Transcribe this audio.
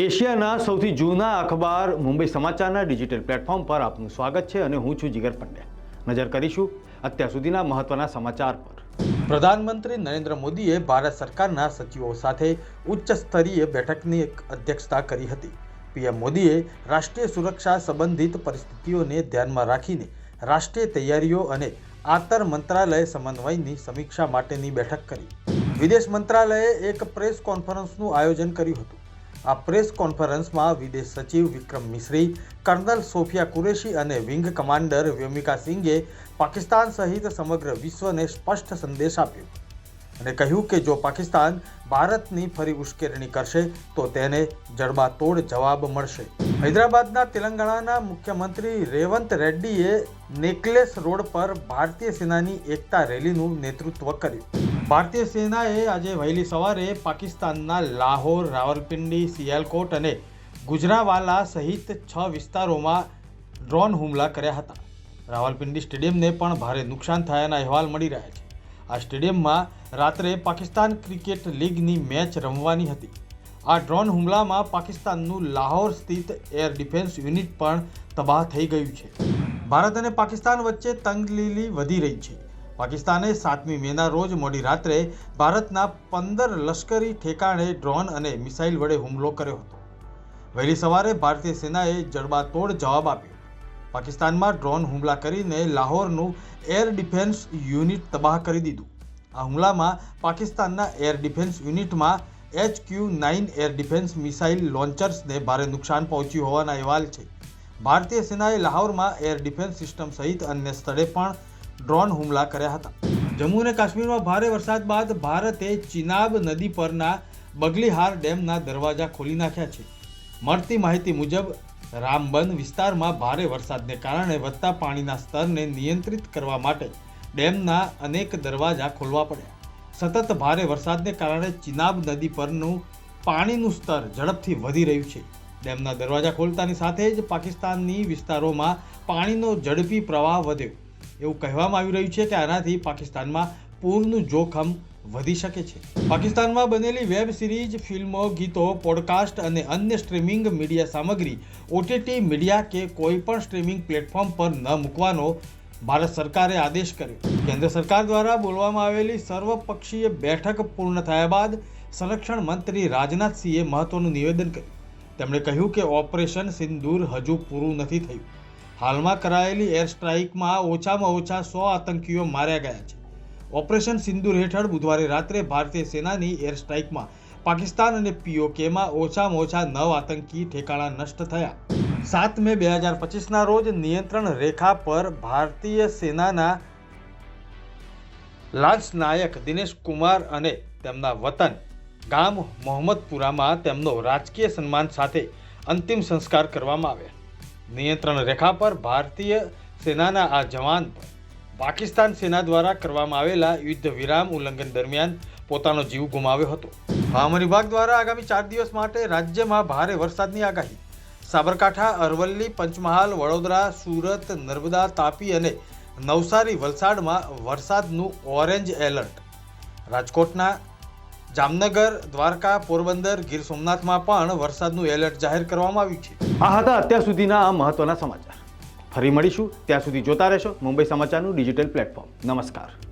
એશિયાના સૌથી જૂના અખબાર મુંબઈ સમાચારના ડિજિટલ પ્લેટફોર્મ પર આપનું સ્વાગત છે અને હું છું જીગર પંડ્યા. નજર કરીશું અત્યાર સુધીના મહત્વના સમાચાર પર. પ્રધાનમંત્રી નરેન્દ્ર મોદીએ ભારત સરકારના સચિવો સાથે ઉચ્ચ સ્તરીય બેઠકની અધ્યક્ષતા કરી હતી. પીએમ મોદીએ રાષ્ટ્રીય સુરક્ષા સંબંધિત પરિસ્થિતિઓને ધ્યાનમાં રાખીને રાષ્ટ્રીય તૈયારીઓ અને આંતર મંત્રાલય સમન્વયની સમીક્ષા માટેની બેઠક કરી. વિદેશ મંત્રાલયે એક પ્રેસ કોન્ફરન્સનું આયોજન કર્યું હતું. આ પ્રેસ કોન્ફરન્સમાં વિદેશ સચિવ વિક્રમ મિશ્રી, કર્નલ સોફિયા કુરેશી અને વિંગ કમાન્ડર વ્યોમિકા સિંઘે પાકિસ્તાન સહિત સમગ્ર વિશ્વને સ્પષ્ટ સંદેશ આપ્યો અને કહ્યું કે જો પાકિસ્તાન ભારતની ફરી ઉશ્કેરણી કરશે, તો તેને જડબાતોડ જવાબ મળશે. હૈદરાબાદના તેલંગાણાના મુખ્યમંત્રી રેવંત રેડ્ડીએ નેકલેસ રોડ પર ભારતીય સેનાની એકતા રેલીનું નેતૃત્વ કર્યું. ભારતીય સેનાએ આજે વહેલી સવારે પાકિસ્તાનના લાહોર, રાવલપિંડી, સિયાલકોટ અને ગુજરાવાલા સહિત છ વિસ્તારોમાં ડ્રોન હુમલા કર્યા હતા. રાવલપિંડી સ્ટેડિયમને પણ ભારે નુકસાન થયાના અહેવાલ મળી રહ્યા છે. આ સ્ટેડિયમમાં રાત્રે પાકિસ્તાન ક્રિકેટ લીગની મેચ રમવાની હતી. આ ડ્રોન હુમલામાં પાકિસ્તાનનું લાહોર સ્થિત એર ડિફેન્સ યુનિટ પણ તબાહ થઈ ગયું છે. ભારત અને પાકિસ્તાન વચ્ચે તંગલીલી વધી રહી છે. પાકિસ્તાને સાતમી મેના રોજ મોડી રાત્રે ભારતના પંદર લશ્કરી ઠેકાણે ડ્રોન અને મિસાઇલ વડે હુમલો કર્યો હતો. વહેલી સવારે ભારતીય સેનાએ જડબાતોડ જવાબ આપ્યો. પાકિસ્તાનમાં ડ્રોન હુમલા કરીને લાહોરનું એર ડિફેન્સ યુનિટ તબાહ કરી દીધું. આ હુમલામાં પાકિસ્તાનના એર ડિફેન્સ યુનિટમાં H Q nine air defence missile લોન્ચર્સને ભારે નુકસાન પહોંચ્યું હોવાના અહેવાલ છે. ભારતીય સેનાએ લાહોરમાં એર ડિફેન્સ સિસ્ટમ સહિત અન્ય સ્થળે પણ ડ્રોન હુમલા કર્યા હતા. જમ્મુ અને કાશ્મીરમાં ભારે વરસાદ બાદ ભારતે ચિનાબ નદી પરના બગલીહાર ડેમના દરવાજા ખોલી નાખ્યા છે. મળતી માહિતી મુજબ, રામબન વિસ્તારમાં ભારે વરસાદને કારણે વધતા પાણીના સ્તરને નિયંત્રિત કરવા માટે ડેમના અનેક દરવાજા ખોલવા પડ્યા. સતત ભારે વરસાદને કારણે ચિનાબ નદી પરનું પાણીનું સ્તર ઝડપથી વધી રહ્યું છે. ડેમના દરવાજા ખોલતાની સાથે જ પાકિસ્તાનની વિસ્તારોમાં પાણીનો ઝડપી પ્રવાહ વધ્યો. એવું કહેવામાં આવી રહ્યું છે કે આનાથી પાકિસ્તાનમાં પૂરનું જોખમ વધી શકે છે. પાકિસ્તાનમાં બનેલી વેબ સિરીઝ, ફિલ્મો, ગીતો, પોડકાસ્ટ અને અન્ય સ્ટ્રીમિંગ મીડિયા સામગ્રી, ઓટીટી મીડિયા કે કોઈ પણ સ્ટ્રીમિંગ પ્લેટફોર્મ પર ન મૂકવાનો ભારત સરકારે આદેશ કર્યો. કેન્દ્ર સરકાર દ્વારા બોલવામાં આવેલી સર્વપક્ષીય બેઠક પૂર્ણ થયા બાદ સંરક્ષણ મંત્રી રાજનાથસિંહે મહત્વનું નિવેદન કર્યું. તેમણે કહ્યું કે ઓપરેશન સિંદૂર હજુ પૂરું નથી થયું. હાલમાં કરાયેલી એર સ્ટ્રાઇકમાં ઓછામાં ઓછા સો આતંકીઓ માર્યા ગયા છે. ઓપરેશન સિંદુર હેઠળ બુધવારે રાત્રે ભારતીય સેનાની એર સ્ટ્રાઇકમાં પાકિસ્તાન અને પીઓકેમાં ઓછામાં ઓછા નવ આતંકી ઠેકાણા નષ્ટ થયા. સાત મે બે હજાર પચીસના રોજ નિયંત્રણ રેખા પર ભારતીય સેનાના લાન્સ નાયક દિનેશ કુમાર અને તેમના વતન ગામ મોહમ્મદપુરામાં તેમનો રાજકીય સન્માન સાથે અંતિમ સંસ્કાર કરવામાં આવ્યા. નિયંત્રણ રેખા પર ભારતીય સેનાના આ જવાન પર પાકિસ્તાન સેના દ્વારા કરવામાં આવેલા યુદ્ધ વિરામ ઉલ્લંઘન દરમિયાન પોતાનો જીવ ગુમાવ્યો હતો. હવામાન વિભાગ દ્વારા આગામી ચાર દિવસ માટે રાજ્યમાં ભારે વરસાદની આગાહી. સાબરકાંઠા, અરવલ્લી, પંચમહાલ, વડોદરા, સુરત, નર્મદા, તાપી અને નવસારી વલસાડમાં વરસાદનું ઓરેન્જ એલર્ટ. રાજકોટના જામનગર, દ્વારકા, પોરબંદર, ગીર સોમનાથમાં પણ વરસાદનું એલર્ટ જાહેર કરવામાં આવ્યું છે. આ હતા અત્યાર સુધીના આ મહત્વના સમાચાર. ફરી મળીશું ત્યાં સુધી જોતા રહેશો મુંબઈ સમાચારનું ડિજિટલ પ્લેટફોર્મ. નમસ્કાર.